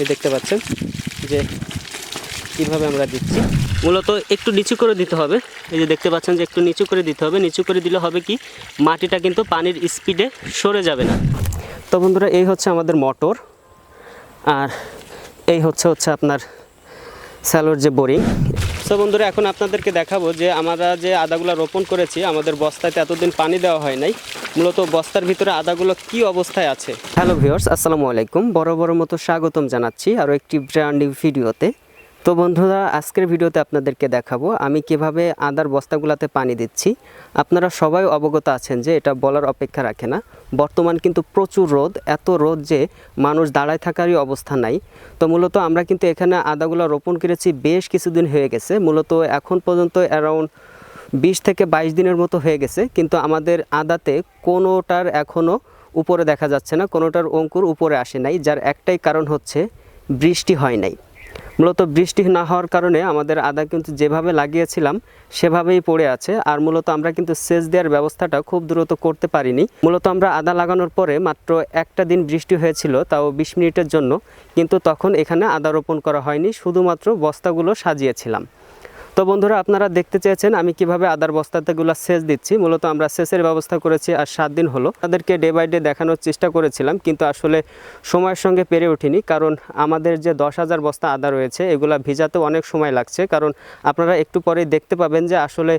এই দেখতে পাচ্ছেন যে কীভাবে আমরা দিচ্ছি। মূলত একটু নিচু করে দিতে হবে। এই যে দেখতে পাচ্ছেন যে একটু নিচু করে দিতে হবে। নিচু করে দিলে হবে কি? মাটিটা কিন্তু পানির স্পিডে সরে যাবে না। তো বন্ধুরা, এই হচ্ছে আমাদের মোটর। আর এই হচ্ছে হচ্ছে আপনার স্যালোর যে বোরিং সো বন্ধুরা, এখন আপনাদেরকে দেখাবো যে আমরা যে আদাগুলো রোপণ করেছি, আমাদের বস্তাতে এতদিন পানি দেওয়া হয় নাই। মূলত বস্তার ভিতরে আদাগুলো কি অবস্থায় আছে? হ্যালো ভিউয়ার্স, আসসালামু আলাইকুম। বড় বড় মতো স্বাগতম জানাচ্ছি আরও একটি ব্র্যান্ড নিউ ভিডিওতে তো বন্ধুরা, আজকের ভিডিওতে আপনাদেরকে দেখাবো আমি কীভাবে আদার বস্তাগুলাতে পানি দিচ্ছি। আপনারা সবাই অবগত আছেন যে এটা বলার অপেক্ষা রাখে না। বর্তমান কিন্তু প্রচুর রোদ, এত রোদ যে মানুষ দাঁড়ায় থাকারই অবস্থা নাই। তো মূলত আমরা কিন্তু এখানে আদাগুলো রোপণ করেছি বেশ কিছুদিন হয়ে গেছে। মূলত এখন পর্যন্ত অ্যারাউন্ড বিশ থেকে বাইশ দিনের মতো হয়ে গেছে। কিন্তু আমাদের আদাতে কোনোটার এখনও উপরে দেখা যাচ্ছে না, কোনোটার অঙ্কুর উপরে আসে নাই, যার একটাই কারণ হচ্ছে বৃষ্টি হয় নাই। মূলত বৃষ্টি না হওয়ার কারণে আমাদের আদা কিন্তু যেভাবে লাগিয়েছিলাম সেভাবেই পড়ে আছে। আর মূলত আমরা কিন্তু সেচ দেওয়ার ব্যবস্থাটা খুব দ্রুত করতে পারিনি। মূলত আমরা আদা লাগানোর পরে মাত্র একটা দিন বৃষ্টি হয়েছিল, তাও বিশ মিনিটের জন্য। কিন্তু তখন এখানে আদা রোপণ করা হয়নি, শুধুমাত্র বস্তাগুলো সাজিয়েছিলাম। তো বন্ধুরা, আপনারা দেখতে চেয়েছেন আমি কীভাবে আদার বস্তাতেগুলো সেচ দিচ্ছি। মূলত আমরা সেচের ব্যবস্থা করেছি আর সাত দিন হলো। তাদেরকে ডে বাই ডে দেখানোর চেষ্টা করেছিলাম, কিন্তু আসলে সময়ের সঙ্গে পেরে ওঠিনি, কারণ আমাদের যে দশ হাজার বস্তা আদা রয়েছে, এগুলা ভিজাতে অনেক সময় লাগছে। কারণ আপনারা একটু পরে দেখতে পাবেন যে আসলে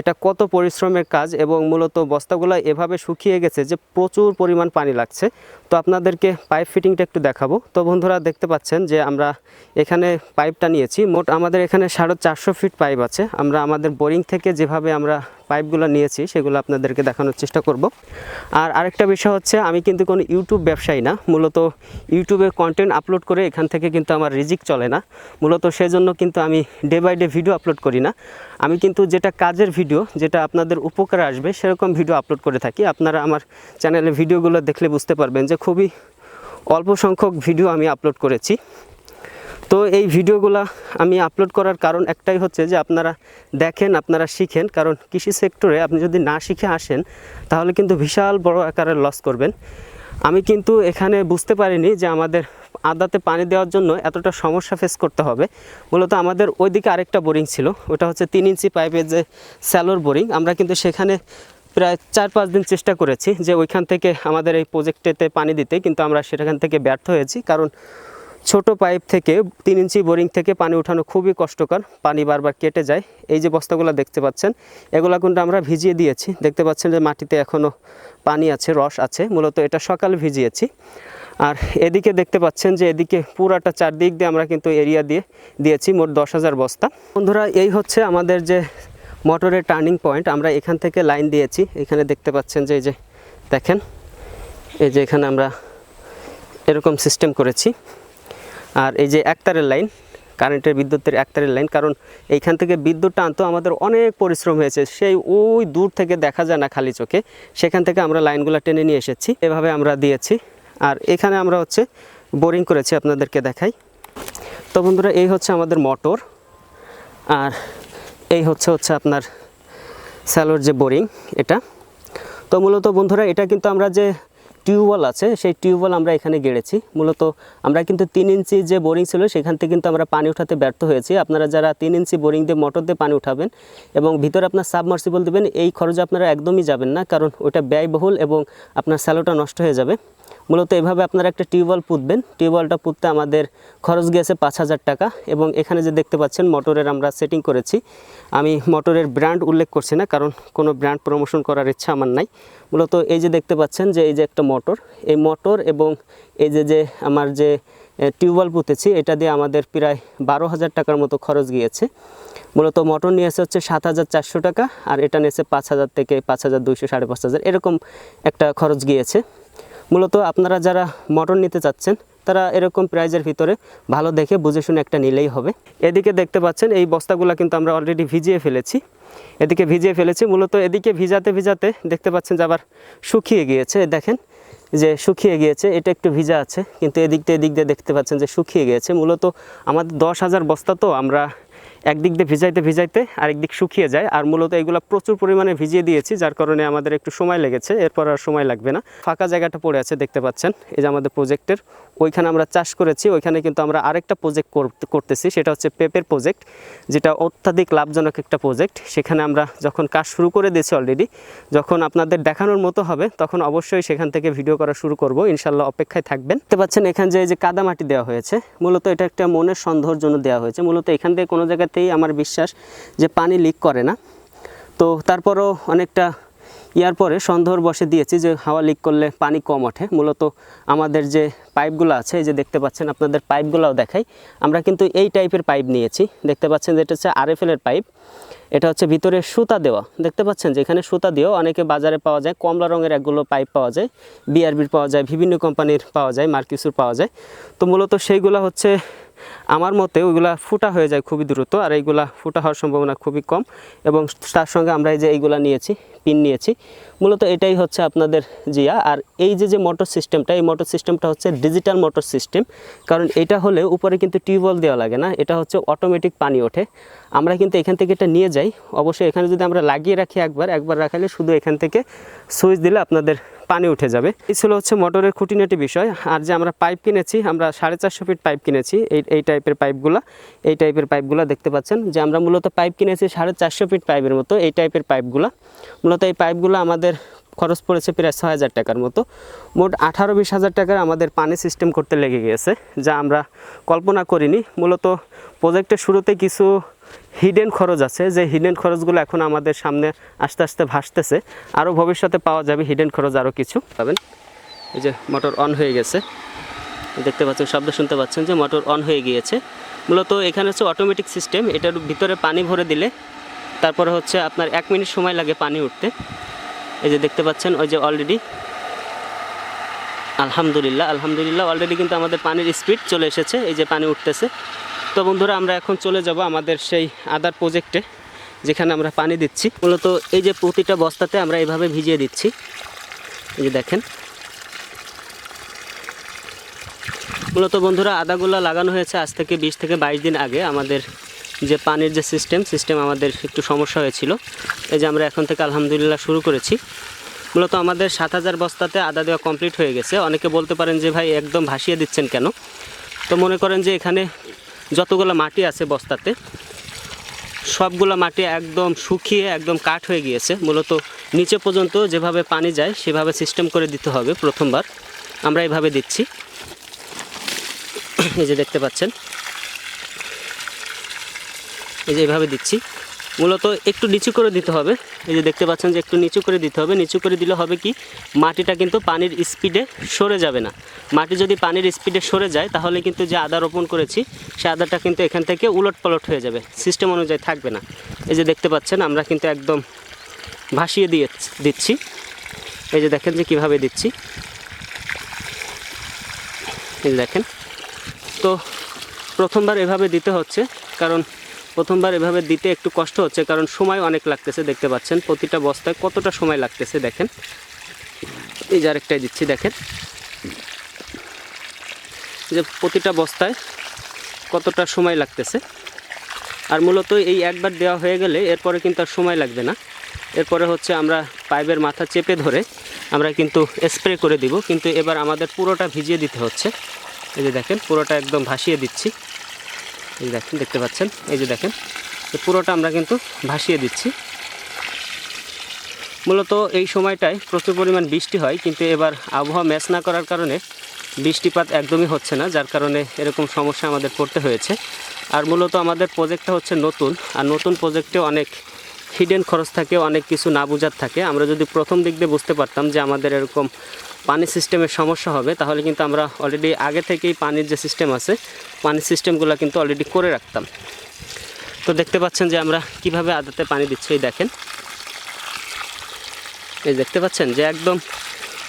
এটা কত পরিশ্রমের কাজ এবং মূলত বস্তাগুলো এভাবে শুকিয়ে গেছে যে প্রচুর পরিমাণ পানি লাগছে। তো আপনাদেরকে পাইপ ফিটিংটা একটু দেখাবো। তো বন্ধুরা দেখতে পাচ্ছেন যে আমরা এখানে পাইপটা নিয়েছি। মোট আমাদের এখানে সাড়ে চারশো ফিট পাইপ আছে। আমরা আমাদের বোরিং থেকে যেভাবে আমরা পাইপগুলো নিয়েছি, সেগুলো আপনাদেরকে দেখানোর চেষ্টা করব। আর আরেকটা বিষয় হচ্ছে, আমি কিন্তু কোনো ইউটিউব ব্যবসায়ী না। মূলত ইউটিউবে কন্টেন্ট আপলোড করে এখান থেকে কিন্তু আমার রিজিক চলে না। মূলত সেজন্য কিন্তু আমি day by day video upload করি না। আমি কিন্তু যেটা কাজের ভিডিও যেটা আপনাদের উপকারে আসবে, সেরকম ভিডিও আপলোড করে থাকি। আপনারা আমার চ্যানেলে ভিডিওগুলো দেখলে বুঝতে পারবেন যে খুবই অল্প সংখ্যক ভিডিও আমি আপলোড করেছি। তো এই ভিডিওগুলো আমি আপলোড করার কারণ একটাই হচ্ছে যে আপনারা দেখেন, আপনারা শিখেন। কারণ কৃষি সেক্টরে আপনি যদি না শিখে আসেন, তাহলে কিন্তু বিশাল বড় আকারের লস করবেন। আমি কিন্তু এখানে বুঝতে পারিনি যে আমাদের আদাতে পানি দেওয়ার জন্য এতটা সমস্যা ফেস করতে হবে। মূলত আমাদের ওইদিকে আরেকটা বোরিং ছিল, ওটা হচ্ছে তিন ইঞ্চি পাইপের যে স্যালোর বোরিং। আমরা কিন্তু সেখানে প্রায় চার পাঁচ দিন চেষ্টা করেছি যে ওইখান থেকে আমাদের এই প্রজেক্টেতে পানি দিতে, কিন্তু আমরা সেখান থেকে ব্যর্থ হয়েছি। কারণ ছোট পাইপ থেকে তিন ইঞ্চি বোরিং থেকে পানি উঠানো খুবই কষ্টকর। পানি বারবার কেটে যায়। এই যে বস্তাগুলো দেখতে পাচ্ছেন, এগুলো কিন্তু আমরা ভিজিয়ে দিয়েছি। দেখতে পাচ্ছেন যে মাটিতে এখনও পানি আছে, রস আছে। মূলত এটা সকাল ভিজিয়েছি। আর এদিকে দেখতে পাচ্ছেন যে এদিকে পুরাটা চারদিক দিয়ে আমরা কিন্তু এরিয়া দিয়ে দিয়েছি মোট দশ হাজার বস্তা। বন্ধুরা, এই হচ্ছে আমাদের যে মোটরের টার্নিং পয়েন্ট। আমরা এখান থেকে লাইন দিয়েছি। এখানে দেখতে পাচ্ছেন যে এই যে দেখেন, এই যে এখানে আমরা এরকম সিস্টেম করেছি। আর এই যে একতারের লাইন, কারেন্টের বিদ্যুতের একতারের লাইন, কারণ এইখান থেকে বিদ্যুৎটা আনতো আমাদের অনেক পরিশ্রম হয়েছে। সেই ওই দূর থেকে দেখা যায় না খালি চোখে। সেখান থেকে আমরা লাইনগুলো টেনে নিয়ে এসেছি। এভাবে আমরা দিয়েছি। আর এখানে আমরা হচ্ছে বোরিং করেছি আপনাদেরকে দেখাই। তো বন্ধুরা, এই হচ্ছে আমাদের মোটর। আর এই হচ্ছে হচ্ছে আপনার স্যালোর যে বোরিং, এটা। তো মূলত বন্ধুরা, এটা কিন্তু আমরা যে টিউবওয়েল আছে, সেই টিউবওয়েল আমরা এখানে গেড়েছি। মূলত আমরা কিন্তু তিন ইঞ্চি যে বোরিং ছিল, সেখান থেকে কিন্তু আমরা পানি উঠাতে ব্যর্থ হয়েছি। আপনারা যারা তিন ইঞ্চি বোরিং দিয়ে মোটর দিয়ে পানি উঠাবেন এবং ভিতরে আপনার সাবমার্সিবল দেবেন, এই খরচ আপনারা একদমই যাবেন না, কারণ ওটা ব্যয়বহুল এবং আপনার স্যালোটা নষ্ট হয়ে যাবে। মূলত এভাবে আপনারা একটা টিউবওয়েল পুঁতবেন। টিউবওয়েলটা পুঁততে আমাদের খরচ গিয়েছে পাঁচ হাজার টাকা এবং এখানে যে দেখতে পাচ্ছেন মোটরের আমরা সেটিং করেছি। আমি মোটরের ব্র্যান্ড উল্লেখ করছি না, কারণ কোনো ব্র্যান্ড প্রমোশন করার ইচ্ছা আমার নাই। মূলত এই যে দেখতে পাচ্ছেন যে এই যে একটা মোটর এই মোটর এবং এই যে যে আমার যে টিউবওয়েল পুঁতেছি, এটা দিয়ে আমাদের প্রায় বারো হাজার টাকার মতো খরচ গিয়েছে। মূলত মোটর নিয়েছে হচ্ছে সাত হাজার চারশো টাকা, আর এটা নিয়েছে পাঁচ হাজার থেকে পাঁচ হাজার দুইশো সাড়ে পাঁচ হাজার, এরকম একটা খরচ গিয়েছে। মূলত আপনারা যারা মটন নিতে চাচ্ছেন, তারা এরকম প্রাইজের ভিতরে ভালো দেখে বুঝে শুনে একটা নিলেই হবে। এদিকে দেখতে পাচ্ছেন, এই বস্তাগুলো কিন্তু আমরা অলরেডি ভিজিয়ে ফেলেছি। এদিকে ভিজিয়ে ফেলেছি, মূলত এদিকে ভিজাতে ভিজাতে দেখতে পাচ্ছেন যে আবার শুকিয়ে গিয়েছে। দেখেন যে শুকিয়ে গিয়েছে, এটা একটু ভিজা আছে, কিন্তু এদিক দিয়ে এদিক দিয়ে দেখতে পাচ্ছেন যে শুকিয়ে গিয়েছে। মূলত আমাদের দশ হাজার বস্তা তো আমরা একদিক দিয়ে ভিজাইতে ভিজাইতে আরেক দিক শুকিয়ে যায়। আর মূলত এগুলো প্রচুর পরিমাণে ভিজিয়ে দিয়েছি, যার কারণে আমাদের একটু সময় লেগেছে। এরপর আর সময় লাগবে না। ফাঁকা জায়গাটা পড়ে আছে, দেখতে পাচ্ছেন। এই যে আমাদের প্রজেক্টের ওইখানে আমরা চাষ করেছি, ওইখানে কিন্তু আমরা আরেকটা প্রজেক্ট করতেছি। সেটা হচ্ছে পেপের প্রজেক্ট, যেটা অত্যাধিক লাভজনক একটা প্রজেক্ট। সেখানে আমরা যখন কাজ শুরু করে দিয়েছি অলরেডি যখন আপনাদের দেখানোর মতো হবে, তখন অবশ্যই সেখান থেকে ভিডিও করা শুরু করব। ইনশাল্লাহ অপেক্ষায় থাকবেন। দেখতে পাচ্ছেন এখানে যে এই যে কাদা মাটি দেওয়া হয়েছে, মূলত এটা একটা মনের সন্দেহর জন্য দেওয়া হয়েছে। মূলত এখান থেকে কোনো জায়গাতেই আমার বিশ্বাস যে পানি লিক করে না। তো তারপরও অনেকটা ইয়ার পরে সন্দেহর বসে দিয়েছি যে হাওয়া লিক করলে পানি কম ওঠে। মূলত আমাদের যে পাইপগুলো আছে, এই যে দেখতে পাচ্ছেন আপনাদের পাইপগুলোও দেখাই। আমরা কিন্তু এই টাইপের পাইপ নিয়েছি। দেখতে পাচ্ছেন যে এটা হচ্ছে আরএফএলের পাইপ। এটা হচ্ছে ভিতরে সুতা দেওয়া। দেখতে পাচ্ছেন যে এখানে সুতা দিয়েও অনেকে বাজারে পাওয়া যায়, কমলা রঙের একগুলো পাইপ পাওয়া যায় বিআরবির পাওয়া যায়, বিভিন্ন কোম্পানির পাওয়া যায়, মার্কিসুর পাওয়া যায়। তো মূলত সেইগুলো হচ্ছে আমার মতে ওইগুলা ফুটা হয়ে যায় খুবই দ্রুত, আর এইগুলা ফুটা হওয়ার সম্ভাবনা খুবই কম। এবং তার সঙ্গে আমরা এই যে এইগুলা নিয়েছি পিন নিয়েছি। মূলত এটাই হচ্ছে আপনাদের জিয়া। আর এই যে যে মোটর সিস্টেমটা এই মোটর সিস্টেমটা হচ্ছে ডিজিটাল মোটর সিস্টেম কারণ এটা হলে উপরে কিন্তু টিউবওয়েল দেওয়া লাগে না, এটা হচ্ছে অটোমেটিক পানি ওঠে। আমরা কিন্তু এখান থেকে এটা নিয়ে যাই। অবশ্যই এখানে যদি আমরা লাগিয়ে রাখি একবার একবার রাখালে শুধু এখান থেকে সুইচ দিলে আপনাদের পানি উঠে যাবে। এই ছিল হচ্ছে মোটরের খুঁটিনাটি বিষয়। আর যে আমরা পাইপ কিনেছি, আমরা সাড়ে চারশো ফিট পাইপ কিনেছি, এই এই টাইপের পাইপগুলো এই টাইপের পাইপগুলো দেখতে পাচ্ছেন যে, আমরা মূলত পাইপ কিনেছি সাড়ে চারশো ফিট পাইপের মতো, এই টাইপের পাইপগুলো মূলত এই পাইপগুলো আমাদের খরচ পড়েছে প্রায় ছয় হাজার টাকার মতো। মোট আঠারো বিশ হাজার টাকার আমাদের পানি সিস্টেম করতে লেগে গিয়েছে, যা আমরা কল্পনা করিনি। মূলত প্রজেক্টের শুরুতে কিছু হিডেন খরচ আছে, যে হিডেন খরচগুলো এখন আমাদের সামনে আস্তে আস্তে ভাসতেছে। আরও ভবিষ্যতে পাওয়া যাবে হিডেন খরচ আরও কিছু। পাবেন? এই যে মোটর অন হয়ে গেছে। দেখতে পাচ্ছেন, শব্দ শুনতে পাচ্ছেন যে মোটর অন হয়ে গিয়েছে। মূলত এখানে হচ্ছে অটোমেটিক সিস্টেম এটার ভিতরে পানি ভরে দিলে তারপরে হচ্ছে আপনার এক মিনিট সময় লাগে পানি উঠতে। এই যে দেখতে পাচ্ছেন, ওই যে অলরেডি আলহামদুলিল্লাহ আলহামদুলিল্লাহ অলরেডি কিন্তু আমাদের পানির স্পিড চলে এসেছে, এই যে পানি উঠতেছে। তো বন্ধুরা, আমরা এখন চলে যাব আমাদের সেই আদার প্রজেক্টে যেখানে আমরা পানি দিচ্ছি। মূলত এই যে প্রতিটা বস্তাতে আমরা এভাবে ভিজিয়ে দিচ্ছি। এই যে দেখেন। মূলত বন্ধুরা, আদাগুলো লাগানো হয়েছে আজ থেকে বিশ থেকে বাইশ দিন আগে আমাদের যে পানির যে সিস্টেম সিস্টেম আমাদের একটু সমস্যা হয়েছিল। এই যে আমরা এখন থেকে আলহামদুলিল্লাহ শুরু করেছি। মূলত আমাদের সাত হাজার বস্তাতে আদা দেওয়া কমপ্লিট হয়ে গেছে। অনেকে বলতে পারেন যে ভাই একদম ভাসিয়ে দিচ্ছেন কেন? তো মনে করেন যে এখানে যতগুলো মাটি আছে বস্তাতে, সবগুলো মাটি একদম শুকিয়ে, একদম কাঠ হয়ে গিয়েছে। মূলত নিচে পর্যন্ত যেভাবে পানি যায়, সেভাবে সিস্টেম করে দিতে হবে প্রথমবার। আমরা এইভাবে দিচ্ছি। এই যে দেখতে পাচ্ছেন। এই যে এইভাবে দিচ্ছি। মূলত একটু নিচু করে দিতে হবে। এই যে দেখতে পাচ্ছেন যে একটু নিচু করে দিতে হবে। নিচু করে দিলে হবে কি? মাটিটা কিন্তু পানির স্পিডে সরে যাবে না। মাটি যদি পানির স্পিডে সরে যায়, তাহলে কিন্তু যে আদা রোপণ করেছি, সে আদাটা কিন্তু এখান থেকে উলট পালট হয়ে যাবে। সিস্টেম অনুযায়ী থাকবে না। এই যে দেখতে পাচ্ছেন, আমরা কিন্তু একদম ভাসিয়ে দিয়ে দিচ্ছি। এই যে দেখেন যে কীভাবে দিচ্ছি। এই দেখেন। তো প্রথমবার এভাবে দিতে হচ্ছে, কারণ প্রথমবার এভাবে দিতে একটু কষ্ট হচ্ছে, কারণ সময় অনেক লাগতেছে দেখতে পাচ্ছেন। প্রতিটা বস্তায় কতটা সময় লাগতেছে দেখেন। এই যে আরেকটাই দিচ্ছি, দেখেন। যে প্রতিটা বস্তায় কতটা সময় লাগতেছে। আর মূলত এই একবার দেওয়া হয়ে গেলে এরপরে কিন্তু আর সময় লাগবে না। এরপরে হচ্ছে আমরা পাইপের মাথা চেপে ধরে আমরা কিন্তু স্প্রে করে দিব। কিন্তু এবার আমাদের পুরোটা ভিজিয়ে দিতে হচ্ছে। এই যে দেখেন, পুরোটা একদম ভাসিয়ে দিচ্ছি। এই দেখেন, দেখতে পাচ্ছেন? এই যে দেখেন পুরোটা আমরা কিন্তু ভাসিয়ে দিচ্ছি। মূলত এই সময়টায় প্রচুর পরিমাণ বৃষ্টি হয়, কিন্তু এবার আবহাওয়া ম্যাচ না করার কারণে বৃষ্টিপাত একদমই হচ্ছে না, যার কারণে এরকম সমস্যা আমাদের পড়তে হয়েছে। আর মূলত আমাদের প্রজেক্টটা হচ্ছে নতুন, আর নতুন প্রজেক্টে অনেক হিডেন খরচ থাকে, অনেক কিছু না বোঝার থাকে। আমরা যদি প্রথম দিক দিয়ে বুঝতে পারতাম যে আমাদের এরকম পানি সিস্টেমের সমস্যা হবে, তাহলে কিন্তু আমরা অলরেডি আগে থেকেই পানির যে সিস্টেম আছে, পানির সিস্টেমগুলো কিন্তু অলরেডি করে রাখতাম। তো দেখতে পাচ্ছেন যে আমরা কীভাবে আদাতে পানি দিচ্ছি, এই দেখেন। এই দেখতে পাচ্ছেন যে একদম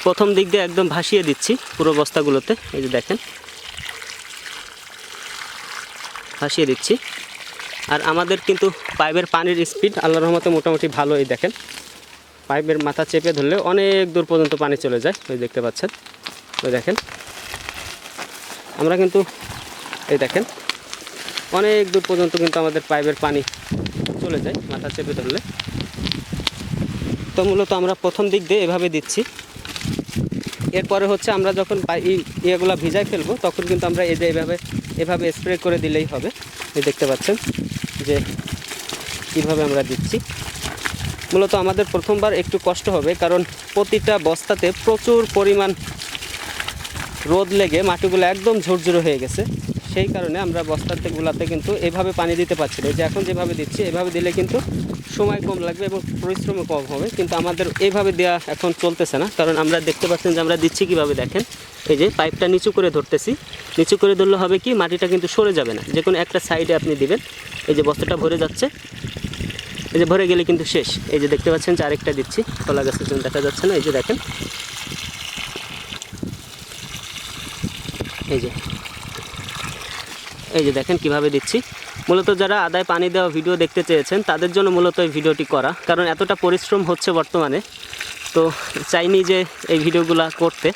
প্রথম দিক দিয়ে একদম ভাসিয়ে দিচ্ছি পুরো বস্তাগুলোতে, এই যে দেখেন। ভাসিয়ে দিচ্ছি। আর আমাদের কিন্তু পাইপের পানির স্পিড আল্লাহ রহমতে মোটামুটি ভালো এই দেখেন। পাইপের মাথা চেপে ধরলে অনেক দূর পর্যন্ত পানি চলে যায়, ওই দেখতে পাচ্ছেন। ওই দেখেন। আমরা কিন্তু, এই দেখেন, অনেক দূর পর্যন্ত কিন্তু আমাদের পাইপের পানি চলে যায় মাথা চেপে ধরলে। তো মূলত আমরা প্রথম দিক দিয়ে এভাবে দিচ্ছি। এরপরে হচ্ছে আমরা যখন ইয়েগুলো ভিজায় ফেলব, তখন কিন্তু আমরা এই যে এভাবে এভাবে স্প্রে করে দিলেই হবে। দেখতে পাচ্ছেন যে কীভাবে আমরা দিচ্ছি। মূলত আমাদের প্রথমবার একটু কষ্ট হবে, কারণ প্রতিটা বস্তাতে প্রচুর পরিমাণ রোদ লেগে মাটিগুলো একদম ঝুরঝুরো হয়ে গেছে। সেই কারণে আমরা বস্তাতে গুলাতে কিন্তু এভাবে পানি দিতে পারছি না। যে এখন যেভাবে দিচ্ছি, এভাবে দিলে কিন্তু সময় কম লাগবে এবং পরিশ্রমও কম হবে। কিন্তু আমাদের এইভাবে দেওয়া এখন চলতেছে না, কারণ আমরা দেখতে পাচ্ছেন যে আমরা দিচ্ছি কীভাবে দেখেন। এই যে পাইপটা নিচু করে ধরতেছি। নিচু করে ধরলে হবে কি, মাটিটা কিন্তু সরে যাবে না। যে কোনো একটা সাইডে আপনি দিবেন। এই যে বস্তাটা ভরে যাচ্ছে। এই যে ভরে গেলে কিন্তু শেষ। এই যে দেখতে পাচ্ছেন যে আরেকটা দিচ্ছি। কলা গাছের জন্য দেখা যাচ্ছে না, এই যে দেখেন। এই যে। এই যে দেখেন কীভাবে দিচ্ছি। মূলত যারা আদায় পানি দেওয়া ভিডিও দেখতে চেয়েছেন, তাদের জন্য মূলত এই ভিডিওটি করা। কারণ এতটা পরিশ্রম হচ্ছে বর্তমানে। তো চাইনি যে এই ভিডিওগুলো করতে।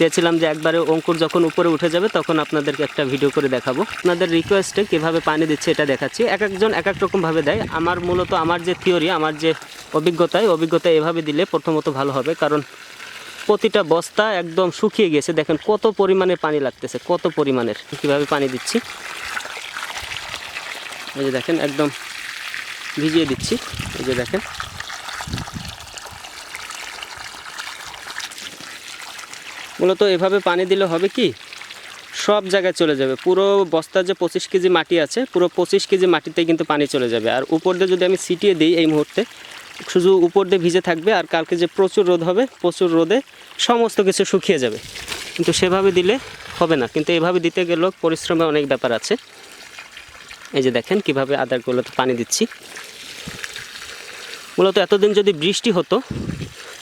চেয়েছিলাম যে একবারে অঙ্কুর যখন উপরে উঠে যাবে, তখন আপনাদেরকে একটা ভিডিও করে দেখাবো। আপনাদের রিকোয়েস্টে কীভাবে পানি দিচ্ছে এটা দেখাচ্ছি। এক একজন এক এক রকমভাবে দেয়। আমার মূলত আমার যে থিওরি আমার যে অভিজ্ঞতায়, অভিজ্ঞতা এভাবে দিলে প্রথমত ভালো হবে। কারণ প্রতিটা বস্তা একদম শুকিয়ে গেছে দেখেন কত পরিমাণে পানি লাগতেছে, কত পরিমাণের। কীভাবে পানি দিচ্ছি? এই যে দেখেন, একদম ভিজিয়ে দিচ্ছি। এই যে দেখেন মূলত এভাবে পানি দিলে হবে কি? সব জায়গায় চলে যাবে। পুরো বস্তার যে পঁচিশ কেজি মাটি আছে, পুরো পঁচিশ কেজি মাটিতেই কিন্তু পানি চলে যাবে। আর উপর দিয়ে যদি আমি ছিটিয়ে দিই এই মুহূর্তে, শুধু উপর দিয়ে ভিজে থাকবে আর কালকে যে প্রচুর রোদ হবে, প্রচুর রোদে সমস্ত কিছু শুকিয়ে যাবে। কিন্তু সেভাবে দিলে হবে না। কিন্তু এভাবে দিতে গেলেও পরিশ্রমে অনেক ব্যাপার আছে। এই যে দেখেন কীভাবে আদারগুলোতে পানি দিচ্ছি। মূলত এতদিন যদি বৃষ্টি হতো,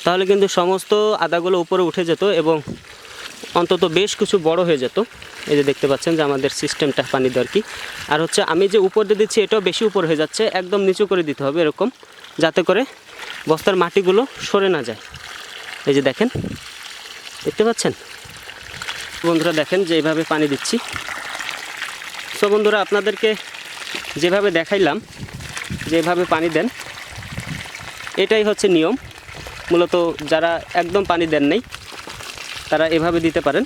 তাহলে কিন্তু সমস্ত আদাগুলো উপরে উঠে যেত এবং অন্তত বেশ কিছু বড় হয়ে যেত। এই যে দেখতে পাচ্ছেন যে আমাদের সিস্টেমটা পানি দেওয়ার কি। আর হচ্ছে আমি যে উপর দিয়ে দিচ্ছি, এটাও বেশি উপর হয়ে যাচ্ছে, একদম নিচু করে দিতে হবে এরকম, যাতে করে বস্তার মাটিগুলো সরে না যায়। এই যে দেখেন, দেখতে পাচ্ছেন? বন্ধুরা দেখেন যে এইভাবে পানি দিচ্ছি। সো বন্ধুরা, আপনাদেরকে যেভাবে দেখাইলাম, যেভাবে পানি দেন, এটাই হচ্ছে নিয়ম। মূলত যারা একদম পানি দেন নাই তারা এভাবে দিতে পারেন।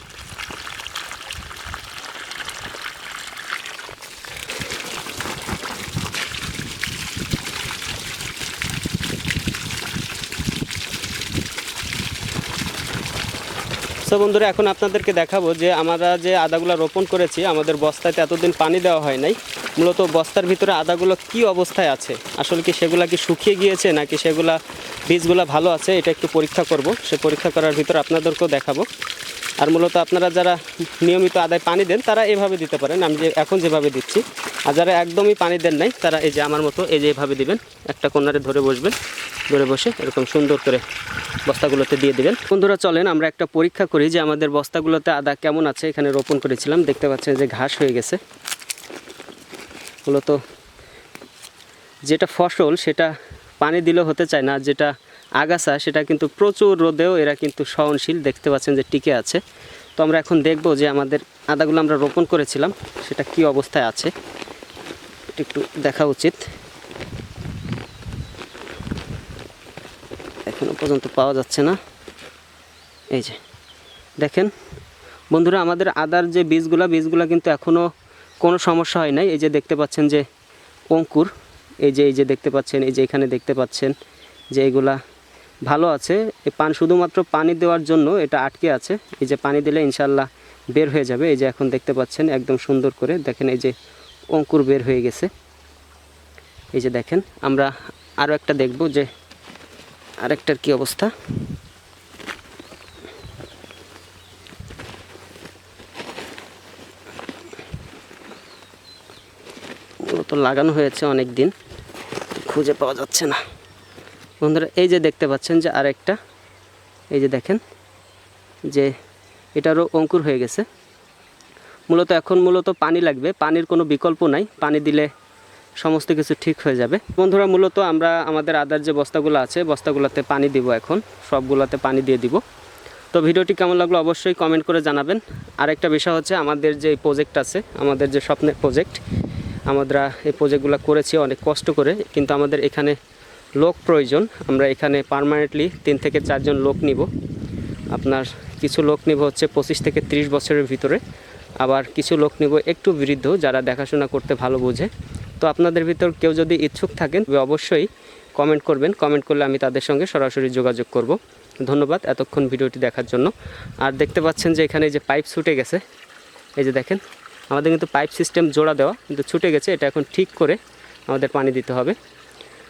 সো বন্ধুরা, এখন আপনাদেরকে দেখাবো যে আমরা যে আদাগুলো রোপণ করেছি, আমাদের বস্তাতে এতদিন পানি দেওয়া হয় নাই। মূলত বস্তার ভিতরে আদাগুলো কি অবস্থায় আছে? আসলে কি সেগুলা কি শুকিয়ে গিয়েছে, নাকি সেগুলা বীজগুলো ভালো আছে? এটা একটু পরীক্ষা করব। সে পরীক্ষা করার ভিতর আপনাদেরকেও দেখাবো। আর মূলত আপনারা যারা নিয়মিত আদায় পানি দেন, তারা এভাবে দিতে পারেন। আমি যে এখন যেভাবে দিচ্ছি, আর যারা একদমই পানি দেন নাই, তারা এই যে আমার মতো এই যে এভাবে দিবেন, একটা কোনারে ধরে বসবেন, ধরে বসে এরকম সুন্দর করে বস্তাগুলোতে দিয়ে দিবেন। বন্ধুরা, চলেন, আমরা একটা পরীক্ষা করি যে আমাদের বস্তাগুলোতে আদা কেমন আছে। এখানে রোপণ করেছিলাম, দেখতে পাচ্ছেন যে ঘাস হয়ে গেছে। মূলত যেটা ফসল, সেটা পানি দিলেও হতে চায় না, যেটা আগাছা, সেটা কিন্তু প্রচুর রোদেও এরা কিন্তু সহনশীল, দেখতে পাচ্ছেন যে টিকে আছে। তো আমরা এখন দেখব যে আমাদের আদাগুলো আমরা রোপণ করেছিলাম, সেটা কি অবস্থায় আছে? একটু দেখা উচিত। এখনও পর্যন্ত পাওয়া যাচ্ছে না। এই যে, দেখেন। বন্ধুরা, আমাদের আদার যে বীজগুলা বীজগুলা কিন্তু এখনও কোনো সমস্যা হয় নাই। এই যে দেখতে পাচ্ছেন যে অঙ্কুর, এই যে এই যে দেখতে পাচ্ছেন, এই যে এখানে দেখতে পাচ্ছেন যে এগুলা ভালো আছে। এই পান শুধুমাত্র পানি দেওয়ার জন্য এটা আটকে আছে। এই যে পানি দিলে ইনশাল্লাহ বের হয়ে যাবে। এই যে এখন দেখতে পাচ্ছেন একদম সুন্দর করে দেখেন এই যে অঙ্কুর বের হয়ে গেছে। এই যে দেখেন, আমরা আরও একটা দেখব যে আরেকটার কি অবস্থা। তো লাগানো হয়েছে অনেক দিন খুঁজে পাওয়া যাচ্ছে না। বন্ধুরা, এই যে দেখতে পাচ্ছেন যে আরেকটা, এই যে দেখেন যে এটারও অঙ্কুর হয়ে গেছে। মূলত এখন মূলত পানি লাগবে, পানির কোনো বিকল্প নাই, পানি দিলে সমস্ত কিছু ঠিক হয়ে যাবে। বন্ধুরা, মূলত আমরা আমাদের আদার যে বস্তাগুলো আছে, বস্তাগুলোতে পানি দিব এখন, সবগুলোতে পানি দিয়ে দিব। তো ভিডিওটি কেমন লাগল অবশ্যই কমেন্ট করে জানাবেন। আরেকটা বিষয় হচ্ছে আমাদের যে প্রজেক্ট আছে, আমাদের যে স্বপ্নের প্রজেক্ট আমরা এই প্রজেক্টগুলো করেছি অনেক কষ্ট করে, কিন্তু আমাদের এখানে লোক প্রয়োজন, আমরা এখানে পার্মানেন্টলি তিন থেকে চারজন লোক নিব। আপনার কিছু লোক নিব হচ্ছে পঁচিশ থেকে ত্রিশ বছরের ভিতরে, আবার কিছু লোক নিব একটু বৃদ্ধ যারা দেখাশোনা করতে ভালো বোঝে। তো আপনাদের ভিতর কেউ যদি ইচ্ছুক থাকেন অবশ্যই কমেন্ট করবেন। কমেন্ট করলে আমি তাদের সঙ্গে সরাসরি যোগাযোগ করব। ধন্যবাদ এতক্ষণ ভিডিওটি দেখার জন্য। আর দেখতে পাচ্ছেন যে এখানে যে পাইপ ছুটে গেছে, এই যে দেখেন, আমাদের কিন্তু পাইপ সিস্টেম জোড়া দেওয়া, কিন্তু ছুটে গেছে, এটা এখন ঠিক করে আমাদের পানি দিতে হবে।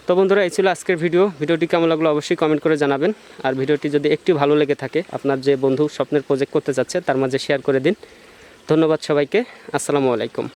তো বন্ধুরা, এই ছিল আজকের ভিডিও। ভিডিওটি কেমন লাগল অবশ্যই কমেন্ট করে জানাবেন। আর ভিডিওটি যদি একটু ভালো লেগে থাকে, আপনার যে বন্ধু স্বপ্নের প্রজেক্ট করতে যাচ্ছে, তার মাঝে শেয়ার করে দিন। ধন্যবাদ সবাইকে। আসসালামু আলাইকুম।